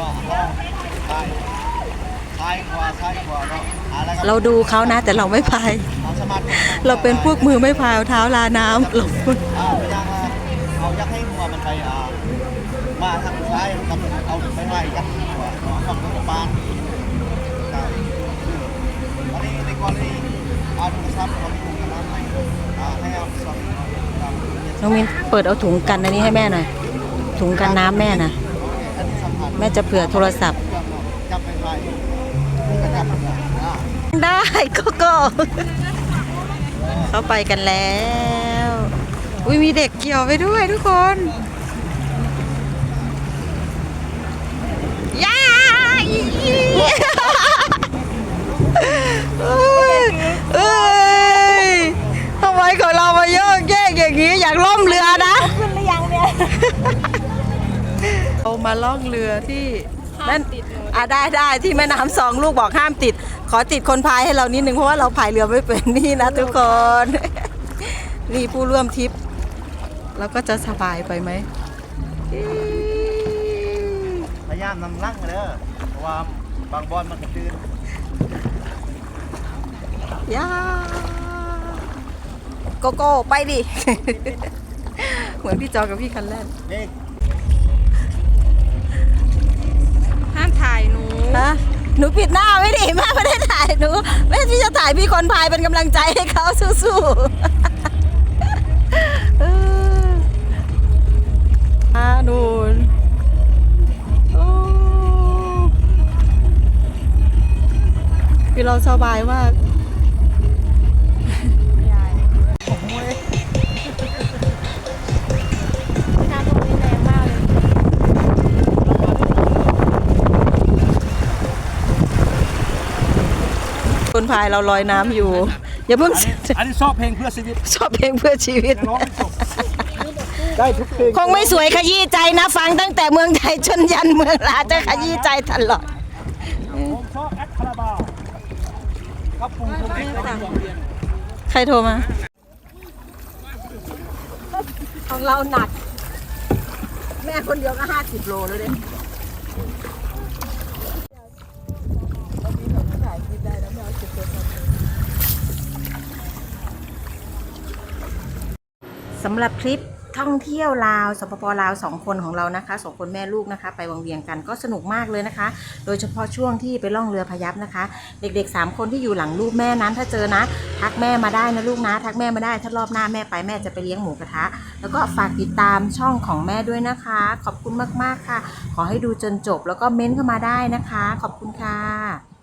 ว่าห้องซ้ายซ้ายขวาซ้ายขวาเนาะอะไรคเราดูเขานะ แต่เราไม่พาย เอาสมาร์ทโฟนเราเป็นพวกมือไม่พายเอาเท้าลาน้ำเราอ่าไม่ยากนะเอายักให้หัวมันไปอ่ามาทางซ้ายกับเอาไปไล่ยักหัวฝั่งรถบ้านใช่อันนี้ในกรณีอาโทรัพท์ของคุณกันนั้นให้อ่าให้เอาสองครับ น้องมินเปิดเอาถุงกันอันนี้ให้แม่หน่อยถุงกันน้ำแม่นะ แม่จะเผื่อโทรศัพท์จับไปไล่นี่ก็จับอ่าได้ก็ก็เขาไปกันแล้ว อุ้ยมีเด็กเกี่ยวไปด้วยทุกคน มาล่องเรือที่นั่นอะได้ได้ที่แม่น้ำสองลูกบอกห้ามติด ขอติดคนพายให้เรานิดนึงเพราะว่าเราพายเรือไม่เป็นนี่นะทุกคน นี่ผู้ร่วมทริปเราก็จะสบายไปไหมอี๋พยายามนำลังเด้อเพราะว่าบางบอลมันกระตือนย่าโกโก้ไปดิ เหมือนพี่จอกับพี่คันแรกนี่ห้า ถ่ายหนูฮะหนูปิดหน้าไม่ดิแม่ไม่ได้ถ่ายหนูแม่ที่จะถ่ายพี่คนพายเป็นกำลังใจให้เขาสู้ๆเอออานูนโอ้คือเราสบายมาก พายเราลอยน้ำอยู่ อย่าเพิ่งอันนี้ชอบเพลงเพื่อชีวิตชอบเพลงเพื่อชีวิต ร้องไม่จบได้ทุกเพลงคงไม่สวยขยี้ใจนะ ฟังตั้งแต่เมืองไทยจนยันเมืองลาวจะขยี้ใจตลอดผมชอบแอดคาราบาวครับปรุงผมเองก็ต้องเรียนใครโทรมา ของเราหนัก แม่คนเดียวก็ห้าสิบโลแล้วเด้ สำหรับคลิปท่องเที่ยวลาวสปปลาวสองคนของเรานะคะสองคนแม่ลูกนะคะ ไปวังเวียงกันก็สนุกมากเลยนะคะ โดยเฉพาะช่วงที่ไปล่องเรือพยับนะคะ เด็กๆ 3 คนที่อยู่หลังรูปแม่นั้น ถ้าเจอนะ ทักแม่มาได้นะลูกนะ ทักแม่มาได้ถ้ารอบหน้าแม่ไปแม่จะไปเลี้ยงหมูกระทะ แล้วก็ฝากติดตามช่องของแม่ด้วยนะคะ ขอบคุณมากๆค่ะ ขอให้ดูจนจบแล้วก็เม้นต์เข้ามาได้นะคะ ขอบคุณค่ะ